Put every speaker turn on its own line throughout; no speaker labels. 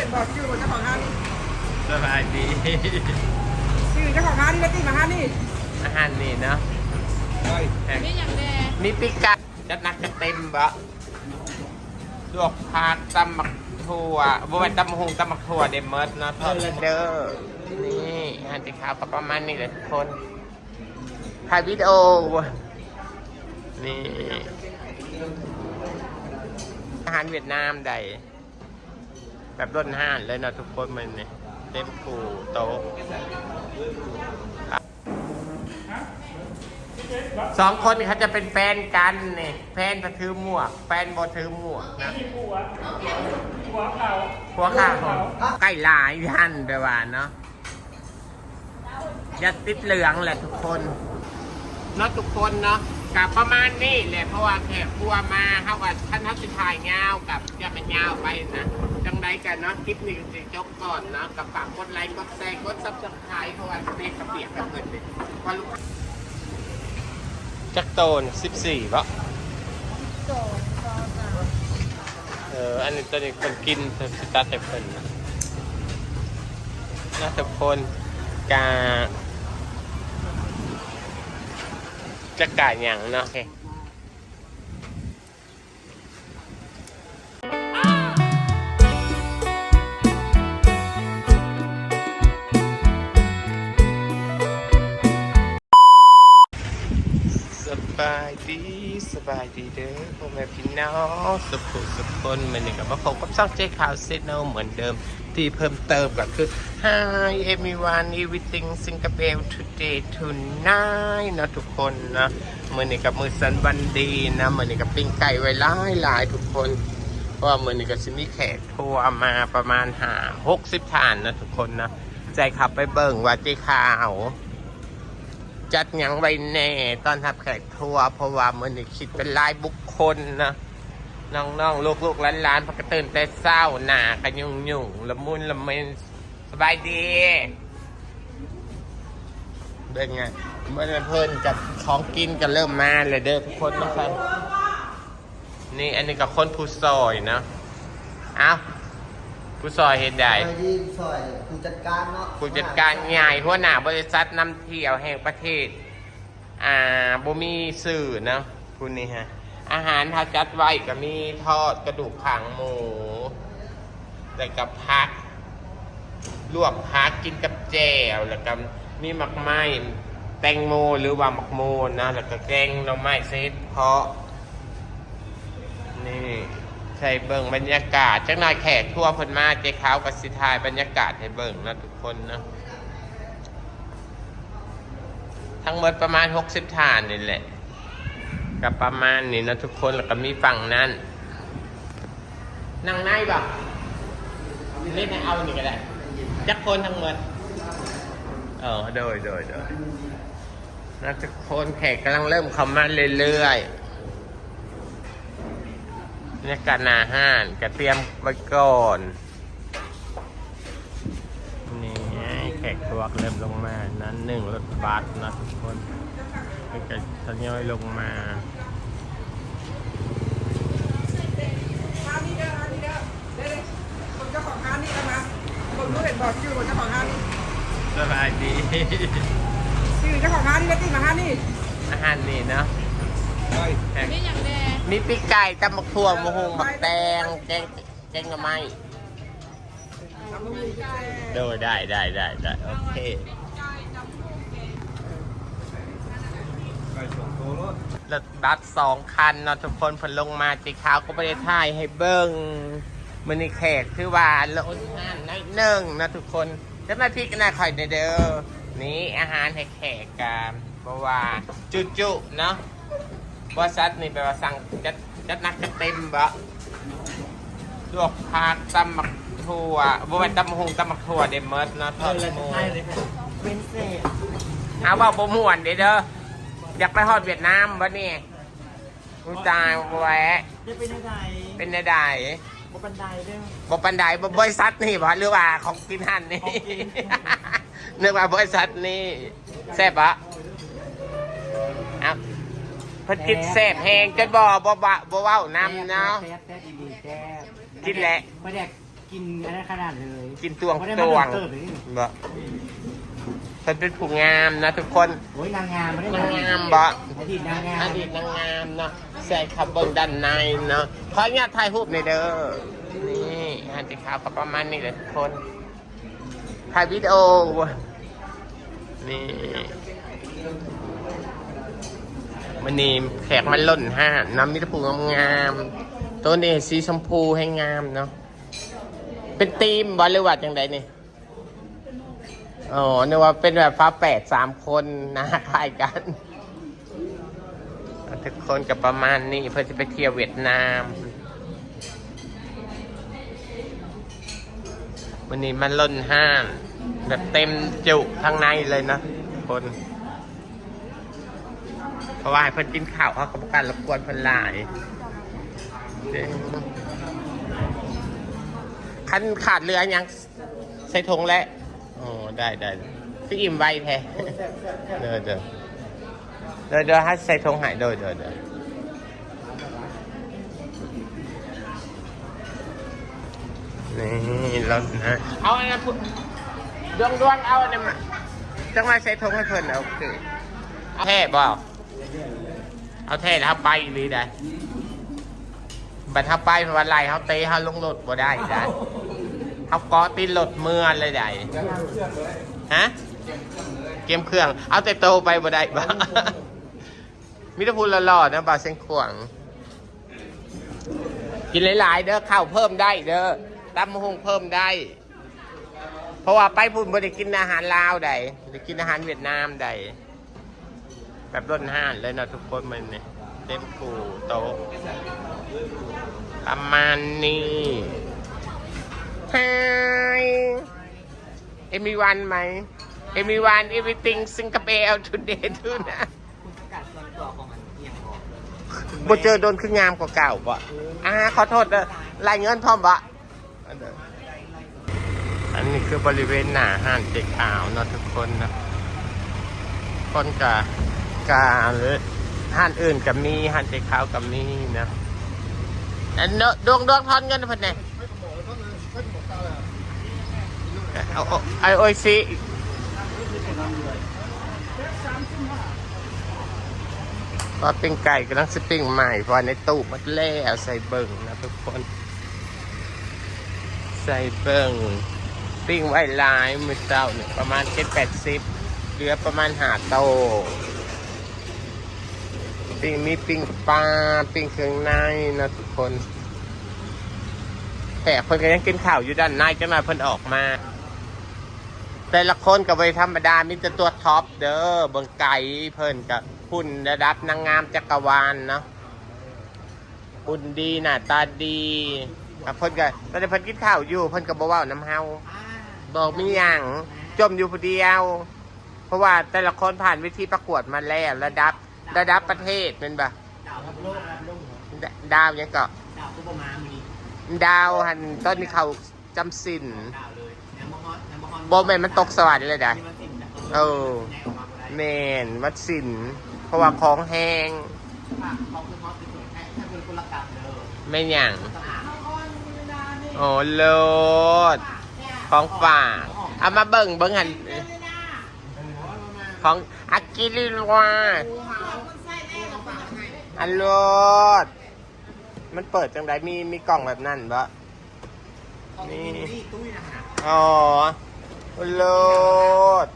ห็นบอกชื่อเจ้าของร้านนี่
สบายดี
ชื่อเจ้าของร้านนี่แล้วตีมาร้านนี่
อาหารนี่เนาะ
นี่อย่างแดง
มีปิกะจัดหนักจะเต็มบะลวกผักตำหมักถั่วบ่แม่นตำหงตำหมักถั่วเดมเมิร์ดเนาะทอดเด้อนี่อาหารที่ขาวก็ประมาณนี้เลยทุกคนถ่ายวิดีโอ นี่ อาหารเวียดนามใด แบบร้นห้านเลยนะทุกคนมันเนี่ยเต็มปูโต๊ะสองคนเขาจะเป็นแฟนกันเนี่ยแฟนจะถือหมวก แฟนบ่ถือหมวกนะหัวเขาหัวเขาใกล้หลายท่านไปว่าเนาะย่าติดเหลืองแหละทุกคนนะทุกคนเนาะ กับประมาณนี้แหละเพราะว่าแขกครัวมาเขาว่าท่านทัศถ่ายเงาวกับอย่ามันยาวไปนะจังใดกันเนาะคลิปนี้ก็จะจบก่อนเนาะกับฝากกดไลค์กดแชร์กดซับสไครต์เพราะว่าสเต็กกระเปียกกับเงินเลยว่าลูกจักโตนสิบสี่ปะ
โจนซอสอะ
เอออันนี้ตัวนี้คนกินเธอสตาร์ทแต่เพิ่นนะน่าจะพนกา จะกาอย่างเนาะสบายดี สบายดีเด้อพ่อแม่พี่น้องสุขสุขคนมันนี่กับมาพบกับช่องเจ๊ข่าวเซโนเหมือนเดิมที่เพิ่มเติมก็คือ Hi everyone everything Singapore today tonight นะทุกคนนะมือนี่กับมือสันวันดีนะมือนี่กับปิ้งไก่ไว้หลายหลายทุกคนเพราะว่ามือนี่ก็จะมีแขกทัวร์มาประมาณหาหกสิบฐานนะทุกคนนะใจขับไปเบิ่งว่าเจ๊ข่าว จัดยังไว้แน่ตอนทับแขกทัวร์เพราะว่ามันนี่คิดเป็นรายบุคคลนะน้องๆลูกๆหลานๆพักตื่นแต่เศร้าหนากันยุ่งยุ่งละมุนละเมนสบายดีเป็นไงเมื่อเพิ่นกับของกินกันเริ่มมาเลยเด้อทุกคนนะครับนี่อันนี้กับคนผู้ซอยนะ เอา ผู้ซอยเห็นใด
ไปที่ซอยผู้จัดการเนาะ
ผู้จัดการใหญ่หัวหน้าบริษัทนำเที่ยวแห่งประเทศ อ่าบ่มีสื่อนะคุณนี่ฮะ อาหารทาจัดไว้ก็มีทอดกระดูกขังหมูแต่กับพักลวกพักกินกับแจ่วแล้วก็มีหมักไม้แตงโมหรือว่าหมักโมนะแล้วก็แกงหน่อไม้เซตเพาะนี่ ใช่เบิ่งบรรยากาศจักหน่อยแขกทั่วพิ่นมาเจ๊ขาวกับสิทายบรรยากาศให้เบิ่งนะทุกคนนะทั้งหมดประมาณ 60 ฐานนี่แหละกับประมาณนี้นะทุกคนแล้วก็มีฝั่งนั้นนั่งในบ่เล่นให้เอานี่ก็ได้จักคนทั้งหมดเออโดยโดยโดยนะทุกคนแขกกำลังเริ่มเข้ามาเรื่อยๆ เนี่ยการอาหารก็เตรียมไว้ก่อน นี่ไงแขกทวกเริ่มลงมานั้นหนึ่งรถบัสนะทุกคนมันก็ทยอยลงมา
ร้านนี้เด้อร้านนี้เด้อเด้อคนเจ้าของร้านนี่เอามาคนรู้เห็นบอกชื่อเจ้าของร้านนี่
สบายดี
ชื่อเจ้าของร้านนี่แล้วตีมาร้านนี่
อาหารนี่เนาะแขก
นี่อย่างแดง
มีปีกไก่ตำบักถั่วมะฮงบักแตงแกงแกงหน่อไม่โดยได้ได้ได้ได้โอเครถบัสสองคันเนาะทุกคนเพนลงมาจีขาวก็ไม่ได้ถ่ายให้เบิ้งมันนี่แขกคือว่าลดห้านน้อยหนึ่งนะทุกคนจะมาพี่กันนะคอยเด้อนี่อาหารให้แขกกันเพราะว่าจุจุเนาะ บริษัทนี่แปลว่าสั่งจัดจัดหนักจัดเต็มบะลวกผักตำหมักถั่วบ่เป็นตำหงตำหมักถั่วเดมเมิร์ดเนาะทอดหมู
เป็นเศษ
เอาว่าผมม่วนเด้อเด้ออยากไปฮอดเวียดนามวะนี่กูตายแหวะ
จะเป็นอะไร
เป็นในใด
บบันไดเด้อ
บปันไดบ่บริษัทนี่บ่หรือว่าของกินหันนี่
ของกิน
นึกว่าบริษัทนี่แซ่บปะเอาเพิ่นกินแซ่บแฮงจนบ่บ่บ่บ่เว้าน้ำเนาะ
แซ่บแซ่บดีแซ่บ
กินแหละ
ไม่แดกกินอะไรขนาดเลย
กินตวง
ไม่ได้
ต
มาว
ง
เติมเลยนี่
บ่เพิ่นเป็นผู้งามนะทุกคน
โอ้ยนางงามไม่ได้
นาง
งา
มบ่
อดีตนางงาม
อดีตนางงามเนาะใส่ขับเบิ่งด้านในเนาะขออนุญาตถ่ายรูปหน่อยเด้อนี่อันที่ขาวก็ประมาณนี้เลยทุกคนถ่ายวิดีโอนี่ มันนี่แขกมันล่นห้านน้ำมิตรภูงามๆตัวนี้สีชมพูให้งามเนาะเป็นธีมบอลหรือว่าจังใดนี่อ๋อนึกว่าเป็นแบบฟ้าแปดสามคนนะคล้ายกันทุกคนกับประมาณนี้เพื่อจะไปเที่ยวเวียดนามวันนี้มันล้นห้างแบบเต็มจุข้างในเลยนะคน เพราะว่าให้เพิ่นกินข้าวเขาก็ประกันรบกวนเพิ่นหลายเด้คันขาดเรือยังใส่ธงแล้วอ๋อได้ได้พี่อิ่มไวแท้เด้อเด้อเด้อเด้อให้ใส่ธงหายเด้อเด้อเด้อนี่เรานะเอาอันนั้นพูดดวงดวงเอาอันนั้นมาจังมาใส่ธงให้เพิ่นเอาคือเอาแท้บ่ เอาแท้แล้วไปหรือได้บัดถ้าไปวันไรเขาเตะเขาลงรถบ่ได้ได้เขาเกาะตีนรถเมื่อเลยได้ฮะเกมเครื่อง เอาแต่โตไปบ่ได้บ้ามิตรพูดหล่อๆนะบาเส้นขวางกินหลายๆเด้อข้าวเพิ่มได้เด้อตำมะฮงเพิ่มได้ เพราะว่าไปพุ่นบ่ได้กินอาหารลาวได้ได้กินอาหารเวียดนามได้ แบบร้นห้านเลยเนาะทุกคนมันเนี่ยเต็มกูโต๊ะประมาณนี้ไฮเอ็มมีวันไหม everyone everything Singapore today ทุนะ
คุณประกาศส่วนตัวของมันเอียงออก
บ่เจอโดนคืองามกว่าเก่าบ่อ่าขอโทษเด้อรายเงินพร้อมบ่อันเด้ออันนี้คือบริเวณหน้าห้านเด็กอ่าวเนาะทุกคนนะคนกะ กาหรือห้านอื่นกับมีห้านเด็กขาวกับมีนะอันดวงดวงทอนเงินพิ่นเนี่ยเอาไอโอซีว่าปิ้งไก่กำลังสปิ้งใหม่พราะว่าในตู้มันแล้วใส่เบิ่งนะทุกคน ใส่เบิ่งปิ้งไว้ลายมือเจ้าเนี่ยประมาณเจ็ดแปดสิบเหลือประมาณหาโต ปิ้งมีปิ้งปลาปิ้งเครื่องในนะทุกคน แต่คนก็ยังกินข้าวอยู่ด้านในจังหน่อยเพิ่นออกมา แต่ละคนกับไปธรรมดามีแต่ตัวท็อปเด้อเบิงไก่เพิ่นกับหุ่นระดับนางงามจักรวาลเนาะหุ่นดีหน้าตาดีกับเพิ่นก็ตอนนี้เพิ่นกินข้าวอยู่เพิ่นก็บ่เว้าน้ำเฮาบอกมีอย่างจมอยู่ผู้เดียว เพราะว่าแต่ละคนผ่านวิธีประกวดมาแล้วระดับ ระดับประเทศเป็นปะ
ดาวรับโลกรับโลกหัว
ดดาวยังก็
ดาวซุปเปอร์มาร์มี
ดาวหันต้นนี้เขาจำสิน
ดาวเลยแนมฮอตแนมฮอต
โบแมนมันตกสวรรค์เลยได้
ที่มันสิ่งนะ
เออ
แนวมาได้
แมนวัดสินเพราะว่าของแห้ง
ค่ะเขาคือฮอตที่สุดแค่แค่เป็นคนละกับเด้อ
ไม่หยัง
สะอาด
โอ้โลดของฝากเอามาเบิ่งเบิ่งหัน ของอากิริวาอันโลดมันเปิดจังไดมีมีกล่องแบบนั้นปะนี่
นี่ตุ้นะฮะ
อ๋อโลด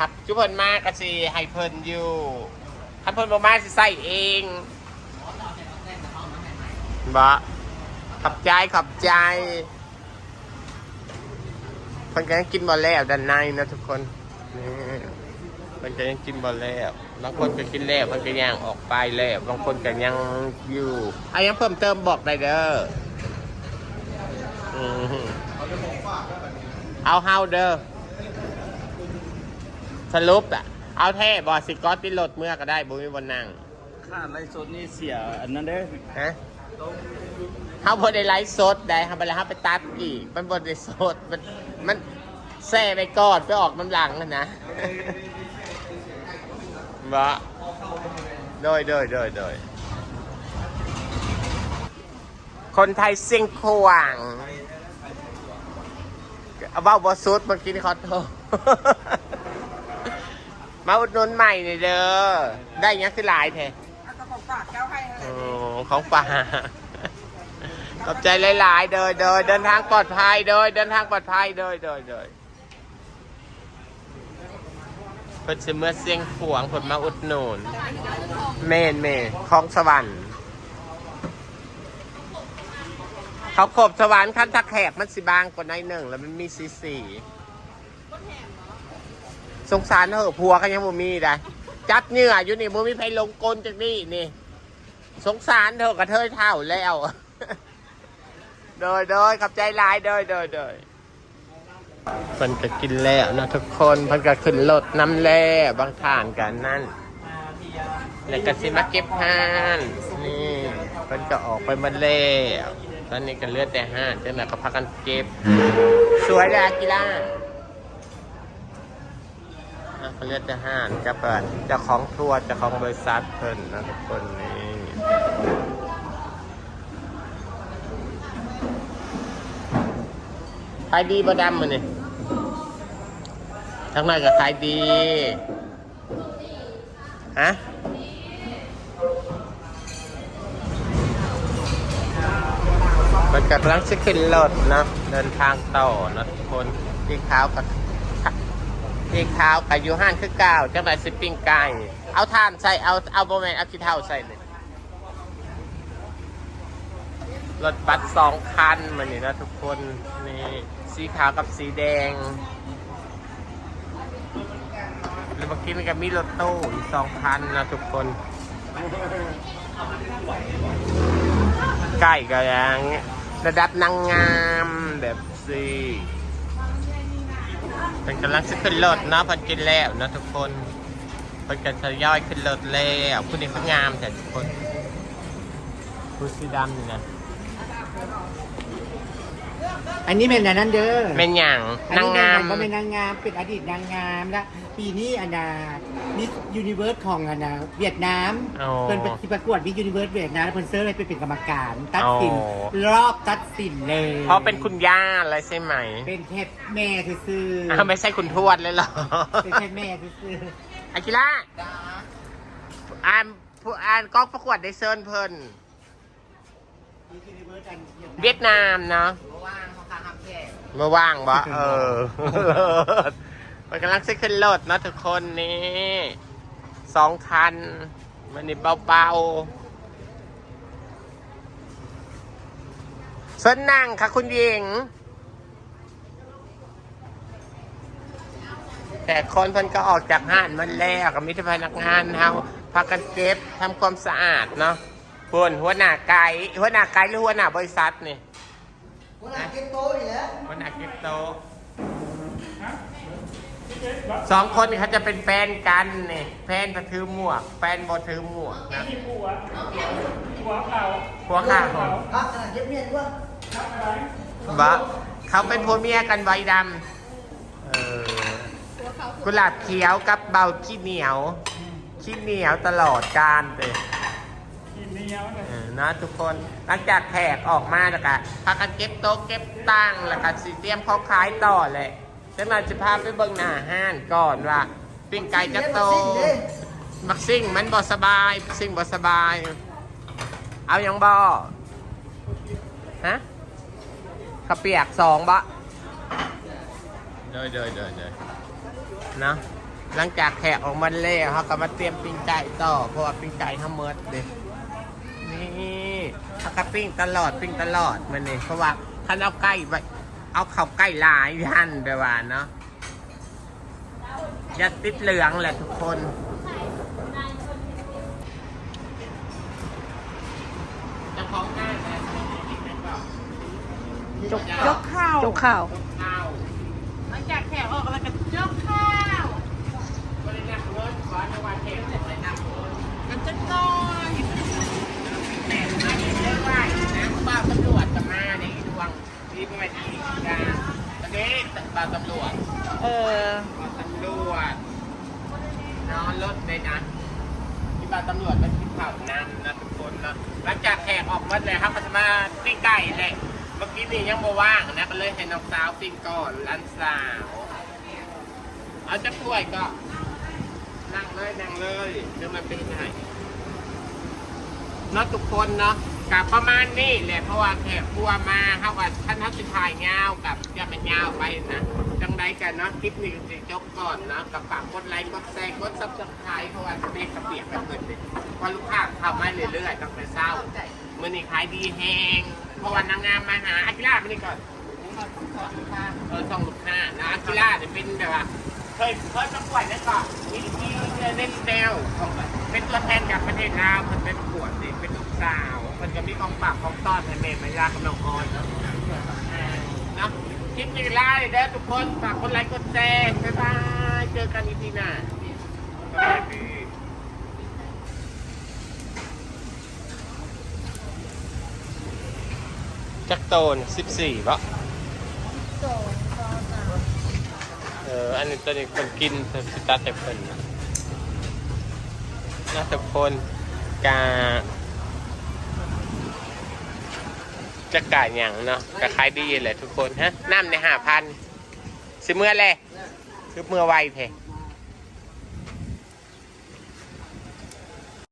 หักจุเพิ่นมากกะสิให้เพิ่นอยู่ถ้าเพิ่นบ่มาสิใส่เองบ่ขอบใจขอบใจเพิ่นก็ยังกินบ่แล้วด้านในนะทุกคน นี่เพิ่นก็ยังกินบ่แล้ว บางคนก็กินแล้วเพิ่นก็ย่างออกไปแล้วบางคนก็ยังอยู่อะยังเพิ่มเติมบอกได้เด้ออืมเอาเฮาเด้อสรุปอะ เอาแท้บอสิกอตติโหลดเมื่อก็ได้บุมีบนนั่ง
ค่าไลฟ์สดนี่เสียอันนั้นเด้อ
ฮะเฮาบนได้ไลฟ์สดได้เฮาไปแล้วเฮาไปตัดอีก มันบนได้สดมันมัน แซ่ไปก่อนไปออกน้ำหลังนะนะบะโดยโดยโดยโดยคนไทยเสียงขวางเอาเบ้าบอสุดเมื่อกี้นี่ขอโทษมาอุดหนุนใหม่หน่อยเด้อ ได้ยังคือหลายแท้
เอากระป๋องฝากแก้วให้อะไร
โอ้ของป่าขอบใจหลาย ๆ เด้อเด้อเดินทางปลอดภัยเด้อเดินทางปลอดภัยเด้อเด้อเด้อ เพิ่นสิเมื่อเสียงขวงเพิ่นมาอุดหนุนเมนเมนของสวรรค์เขาขบสวรรค์ขั้นทักแขกมันสิบางกว่าในหนึ่ง แล้วมันมีสีสีสงสารเหอะผัวก็ยังบ่มีได้จับเหงื่ออยู่นี่บ่มีใครลงกลจากนี่นี่ สงสารเธอกระเทยเท่าแล้ว โดยโดยขับใจลายโดยโดยโดย เพิ่นก็กินแล้วนะทุกคนเพิ่นก็ขึ้นรถน้ำแล่บางทานกันนั่นแล้วก็สิมาเก็บห้านนี่เพิ่นก็ออกไปมาแล้วตอนนี้ก็เหลือแต่ห้านจังนั้นก็พักกันเก็บ สวยเลยอากิล่าอะเขาเลือดจะห้านกับเปิดจ้าของทัวร์จ้าของบริษัทเพิ่นนะทุกคนนี่ายดีบ่ดำมันนี่ทั้งนั้นก็ขายดี ฮะมันกำลังจะขึ้นรถนะ เดินทางต่อนะทุกคนที่ขาวกับที่ขาวกับยูฮันคือเก้าจังไรสิปิ้งไก่เอาท่านใส่ เอา เอาโบแมนเอาขี้เท่าใส่เลยรถบัสสองคันมันนี่นะทุกคนนี่ สีขาวกับสีแดงหรือเมื่อกี้มันก็มีรถตู้อีกสองคันนะทุกคน ใกล้ก็ยังระดับนางงามแบบสีเป็นกำลังจะขึ้นรถนะพันกินแล้วนะทุกคนเป็นกันทยอยขึ้นรถแล้วคุณนี่เขางามแต่ทุกคนคุณสีดำนี่นะ
อันนี้เป็นอันนั้นเด้อ
เป็นอย่างนางงาม
ก็เป็นนางงามเป็นอดีตนางงามและปีนี้อันนามิสยูนิเวิร์สของอันนาเวียดนาม
อ๋อ
เพิ่นไปที่ประกวดมิสยูนิเวิร์สเวียดนามเพิ่นเซิร์ฟเลยไปเป็นกรรมการ ตัดสิน
อ๋อ
รอบตัดสินเลย
เพราะเป็นคุณย่าอะไรใช่ไหม
เป็นแค่แม่ซื่อๆ
อ้าวไม่ใช่คุณทวดเลยเหรอ
เป็นแค่แม่ซื่อ
อากิล่าอ่านผู้อ่านกล้องประกวดได้เซิร์นเพิ่น
ๆมิสยูนิเวิร์สอัน
เวียดนามเนาะ
ว่าง เขาค้างแค่
เมื่อว่างบ่เออมันกำลังจะขึ้นรถเนาะทุกคนนี่สองคัน มันนี่เบาๆส่วนนั่งค่ะคุณหญิง แต่คนเพิ่นก็ออกจากห้านมันแล้วกับมิตรพนักงานเฮาพากันเก็บทำความสะอาดเนาะพวนหัวหน้าไก่หัวหน้าไก่หรือหัวหน้าบริษัทนี่
หัวหน้าเก็บโต๊ะนี่แหละ
วันอากิโตะสองคนเขาจะเป็นแฟนกันนี่แฟนก็ถือหมวก แฟนบ่ถือหมวกนะหัวหัวเขาหัวเขา
พักขนาดเก็บเมียนว่า
บะเขาเป็นผัวเมียกันไว้ดำเออกุหลาบเขียวกับเบาขี้เหนียวขี้เหนียวตลอดการเลยเออ นะทุกคนหลังจากแขกออกมาแล้วก็พากันเก็บโต๊ะเก็บตั้งแล้วก็สิเตรียมเขาขายต่อเลยจังหน่อยจะพาไปเบิ่งหน้าห้านก่อนว่าปิ้งไก่จะโตมักซิ่งมันบ่สบายซิ่งบ่สบาย เอายังบ่ฮะข้าวเปียกสองบะเดยเดยเดยเดยนะหลังจากแขกออกมาแล้วเขาก็มาเตรียมปิ้งไก่ต่อเพราะว่าปิ้งไก่เขาเมิดเด็นี่ เขาก็ปิ้งตลอดปิ้งตลอดมันนี่เพราะว่าท่านเอาไก่ไปเอาข้าวไก่หลายท่านไปว่าเนาะอย่าติดเหลืองแหละทุกคนเจะของง่ายเลย
จกยกข้าวจกข้าว
ข้าว
หลังจากแขกออกแล้วก็ยกข้าว
บริษัทรถขอในวันเทปเสร็จเลยนะ
กันจะน้อย
แต่มาเรียกว่า นะบ้าตำรวจจะมาในดวงที่ไม่ดีนะตอนนี้บ้าตำรวจ
เออ
บ้าตำรวจนอนรถเลยนะที่บ้าตำรวจมันคิดเผานั่นนะทุกคนนะหลังจากแขกออกมาเลยครับก็จะมาปิ้งไก่เลยเมื่อกี้นี่ยังบ่ว่างนะก็เลยให้น้องสาวปิ้งก่อนร้านสาวเอาจะถ้วยก็นั่งเลยนั่งเลยเดี๋ยวมันเป็นไงเนาะทุกคนเนาะ กับประมาณนี้แหละเพราะว่าแขกครัวมาเขากับท่านทัศถ่ายยาวกับอย่ามันยาวไปนะจังใดกันเนาะคลิปนี้จะจบก่อนนะกับฝากกดไลค์กดแชร์กดซับสไครต์เพราะว่าจะได้กระเปียกกันเกินเลยพราะลูกค้าเข้ามาเรื่อยๆตั้งแต่เช้ามื่อนี้ขายดีแฮงเพราะว่านางงามมาหาอากิล่ามานี่ก่อนเออส่องลูกหน้านะอากิล่าเนี่ยเป็นแบบว่าเคยเคยประกวดแล้วก็มีที่เล่นแนวของเป็นตัวแทนจากประเทศลาวมันเป็นประกวดนี่เป็นลูกสาว มันก็มีของฝากของต้อนให้แม่มายากับน้องออยเนาะอ่าเนะคลิปนี้ไล่เด้อทุกคนฝากกดไลค์กดแชร์บ๊ายบายเจอกันอีพีหน้าสวัสดีจักโตนสิบสี่ปะเออ อันนี้ตัวนี้คนกินเพิ่มสตาร์ทแต่เพิ่นนะน่าจะพนกา จะกาอย่างเนาะกะขายดีแหละทุกคนฮะน้ำในห้าพันสิเมื่อเลยคือเมื่อไวเพ